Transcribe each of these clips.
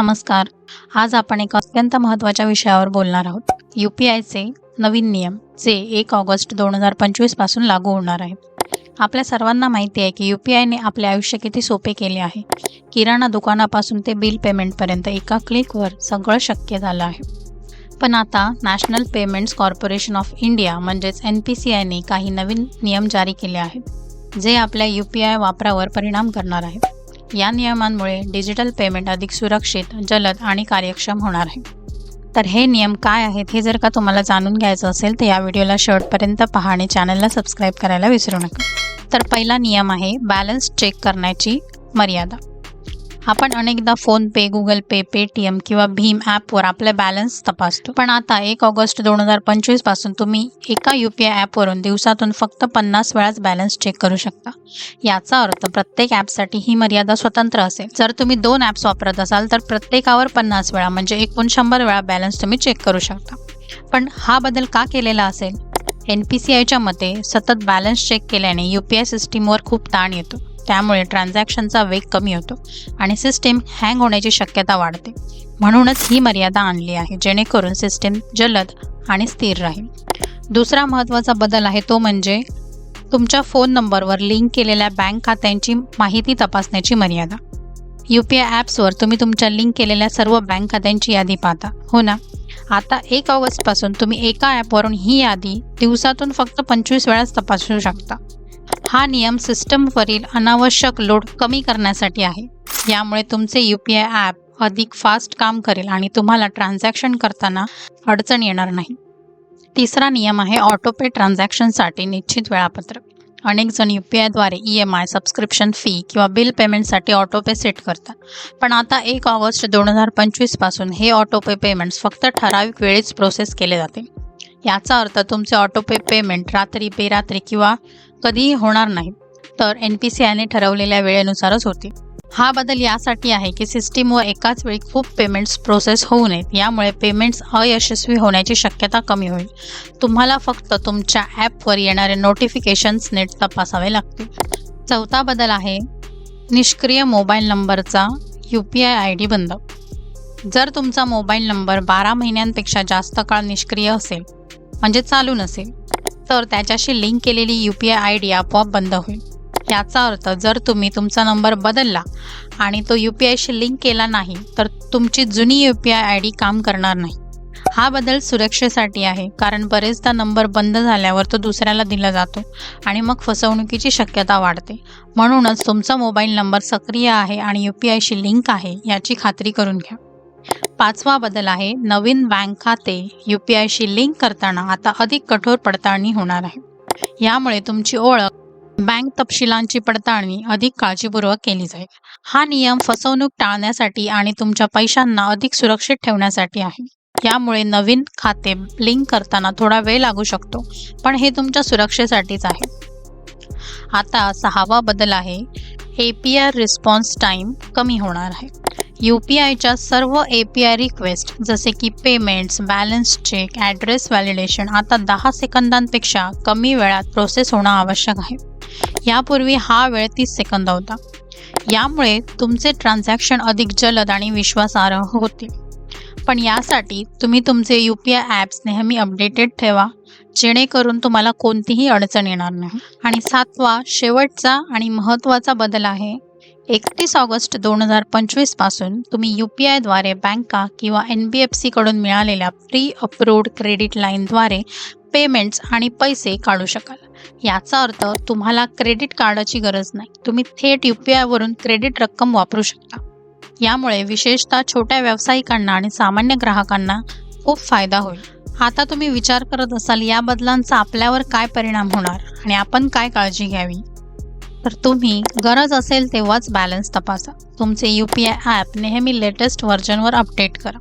नमस्कार. आज आपण एका अत्यंत महत्त्वाच्या विषयावर बोलणार आहोत. यू पी आयचे नवीन नियम जे एक ऑगस्ट दोन हजार पंचवीसपासून लागू होणार आहे. आपल्या सर्वांना माहिती आहे की यू पी आयने आपले आयुष्य किती सोपे केले आहे. किराणा दुकानापासून ते बिल पेमेंटपर्यंत एका क्लिकवर सगळं शक्य झालं आहे. पण आता national payments corporation of India म्हणजेच एन पी सी आयने काही नवीन नियम जारी केले आहेत जे आपल्या यू पी आय वापरावर परिणाम करणार आहेत. या नियमांमुळे डिजिटल पेमेंट अधिक सुरक्षित जलद आणि कार्यक्षम होणार आहे. तर हे नियम काय आहेत हे जर का तुम्हाला जाणून घ्यायचं असेल तर या व्हिडिओला शेवटपर्यंत पहा आणि चॅनलला सबस्क्राईब करायला विसरू नका. तर पहिला नियम आहे बॅलन्स चेक करण्याची मर्यादा. आपण अनेकदा फोनपे गुगल पे पेटीएम किंवा भीम ॲपवर आपला बॅलन्स तपासतो. पण आता एक ऑगस्ट दोन हजार पंचवीसपासून तुम्ही एका यू पी आय ॲपवरून दिवसातून फक्त पन्नास वेळाच बॅलन्स चेक करू शकता. याचा अर्थ प्रत्येक ॲपसाठी ही मर्यादा स्वतंत्र असेल. जर तुम्ही दोन ॲप्स वापरत असाल तर प्रत्येकावर पन्नास वेळा म्हणजे एकूण शंभर वेळा बॅलन्स तुम्ही चेक करू शकता. पण हा बदल का केलेला असेल? एन पी सी आयच्या मते सतत बॅलन्स चेक केल्याने यू पी आय सिस्टीमवर खूप ताण येतो. त्यामुळे ट्रान्झॅक्शनचा वेग कमी होतो आणि सिस्टीम हँग होण्याची शक्यता वाढते. म्हणूनच ही मर्यादा आणली आहे जेणेकरून सिस्टीम जलद आणि स्थिर राहील. दुसरा महत्त्वाचा बदल आहे तो म्हणजे तुमच्या फोन नंबरवर लिंक केलेल्या बँक खात्यांची माहिती तपासण्याची मर्यादा. यू पी आय ॲप्सवर तुम्ही तुमच्या लिंक केलेल्या सर्व बँक खात्यांची यादी पाहता. हो ना? आता एक ऑगस्टपासून तुम्ही एका ॲपवरून ही यादी दिवसातून फक्त पंचवीस वेळाच तपासू शकता. हा नियम सिस्टमवरील अनावश्यक लोड कमी करण्यासाठी आहे. यामुळे तुमचे यू पी आय ॲप अधिक फास्ट काम करेल आणि तुम्हाला ट्रान्झॅक्शन करताना अडचण येणार नाही. तिसरा नियम आहे ऑटोपे ट्रान्झॅक्शनसाठी निश्चित वेळापत्रक. अनेक जण यू पी आयद्वारे E M I subscription fee किंवा बिल पेमेंटसाठी ऑटोपे सेट करतात. पण आता एक ऑगस्ट दोन हजार पंचवीसपासून हे ऑटोपे पेमेंट्स फक्त ठराविक वेळेच प्रोसेस केले जाते. याचा अर्थ तुमचे ऑटोपे पेमेंट रात्री बेरात्री किंवा कधीही होणार नाही. तर एन पी सी आयने ठरवलेल्या वेळेनुसारच होतील हा बदल यासाठी आहे की सिस्टीमवर एकाच वेळी खूप पेमेंट्स प्रोसेस होऊ नयेत. यामुळे पेमेंट्स अयशस्वी होण्याची शक्यता कमी होईल. तुम्हाला फक्त तुमच्या ॲपवर येणारे नोटिफिकेशन्स नेट तपासावे लागतील. चौथा बदल आहे निष्क्रिय मोबाईल नंबरचा U P I I D बंद. जर तुमचा मोबाईल नंबर बारा महिन्यांपेक्षा जास्त काळ निष्क्रिय असेल म्हणजे चालू नसेल तर त्याच्याशी लिंक केलेली U P I I D आपोआप बंद होईल. याचा अर्थ जर तुम्ही तुमचा नंबर बदलला आणि तो यू पी आयशी लिंक केला नाही तर तुमची जुनी U P I I D काम करणार नाही. हा बदल सुरक्षेसाठी आहे कारण बरेचदा नंबर बंद झाल्यावर तो दुसऱ्याला दिला जातो आणि मग फसवणुकीची शक्यता वाढते. म्हणूनच तुमचा मोबाईल नंबर सक्रिय आहे आणि यू पी आयशी लिंक आहे याची खात्री करून घ्या. पाचवा बदल आहे नवीन बँक खाते यू पी आयशी लिंक करताना आता अधिक कठोर पडताळणी होणार आहे. यामुळे तुमची ओळख बँक तपशिलांची पडताळणी अधिक काळजीपूर्वक केली जाईल. हा नियम फसवणूक टाळण्यासाठी आणि तुमच्या पैशांना अधिक सुरक्षित ठेवण्यासाठी आहे. यामुळे नवीन खाते लिंक करताना थोडा वेळ लागू शकतो पण हे तुमच्या सुरक्षेसाठीच आहे. आता सहावा बदल आहे A P R response time कमी होणार आहे. यू पी आयच्या सर्व ए पी आय रिक्वेस्ट जसे की payments balance check address validation आता दहा सेकंदांपेक्षा कमी वेळात प्रोसेस होणं आवश्यक आहे. यापूर्वी हा वेळ तीस सेकंद होता. यामुळे तुमचे ट्रान्झॅक्शन अधिक जलद आणि विश्वासार्ह होतील. पण यासाठी तुम्ही तुमचे यू पी आय ॲप्स नेहमी अपडेटेड ठेवा जेणेकरून तुम्हाला कोणतीही अडचण येणार नाही. आणि सातवा शेवटचा आणि महत्त्वाचा बदल आहे एकतीस ऑगस्ट दोन हजार पंचवीसपासून तुम्ही यू पी आयद्वारे बँका किंवा एन बी एफ सीकडून मिळालेल्या प्री अप्रूव्ड क्रेडिट लाईनद्वारे पेमेंट्स आणि पैसे काढू शकाल. याचा अर्थ तुम्हाला क्रेडिट कार्डाची गरज नाही. तुम्ही थेट यू पी आयवरून क्रेडिट रक्कम वापरू शकता. यामुळे विशेषतः छोट्या व्यावसायिकांना आणि सामान्य ग्राहकांना खूप फायदा होईल. आता तुम्ही विचार करत असाल या बदलांचा आपल्यावर काय परिणाम होणार आणि आपण काय काळजी घ्यावी? तर तुम्ही गरज असेल तेव्हाच बॅलन्स तपासा. तुमचे यू पी आय ॲप नेहमी लेटेस्ट व्हर्जनवर अपडेट करा.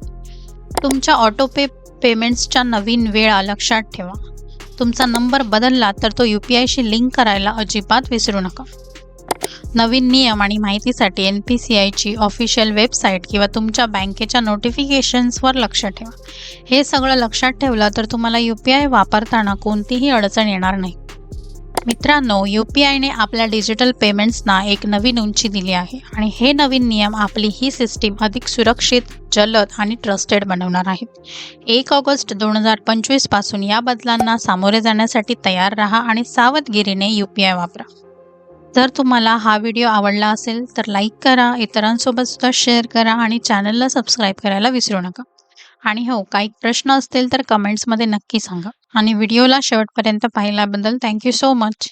तुमच्या ऑटोपे पेमेंट्सच्या नवीन वेळा लक्षात ठेवा. तुमचा नंबर बदलला तर तो यू पी आयशी लिंक करायला अजिबात विसरू नका. नवीन नियम आणि माहितीसाठी एन पी सी आयची ऑफिशियल वेबसाईट किंवा तुमच्या बँकेच्या नोटिफिकेशन्सवर लक्ष ठेवा. हे सगळं लक्षात ठेवलं तर तुम्हाला यू पी आय वापरताना कोणतीही अडचण येणार नाही. मित्रांनो यू पी आयने आपल्या डिजिटल पेमेंट्सना एक नवीन उंची दिली आहे आणि हे नवीन नियम आपली ही सिस्टीम अधिक सुरक्षित जलद आणि ट्रस्टेड बनवणार आहेत. एक ऑगस्ट दोन हजार पंचवीसपासून या बदलांना सामोरे जाण्यासाठी तयार राहा आणि सावधगिरीने यू पी आय वापरा. जर तुम्हाला हा व्हिडिओ आवडला असेल तर लाईक करा इतरांसोबत सुद्धा शेअर करा आणि चॅनलला सबस्क्राईब करायला विसरू नका. आणि हो काही प्रश्न असतील तर कमेंट्समध्ये नक्की सांगा. आणि व्हिडिओला शेवटपर्यंत पाहिल्याबद्दल थँक्यू सो मच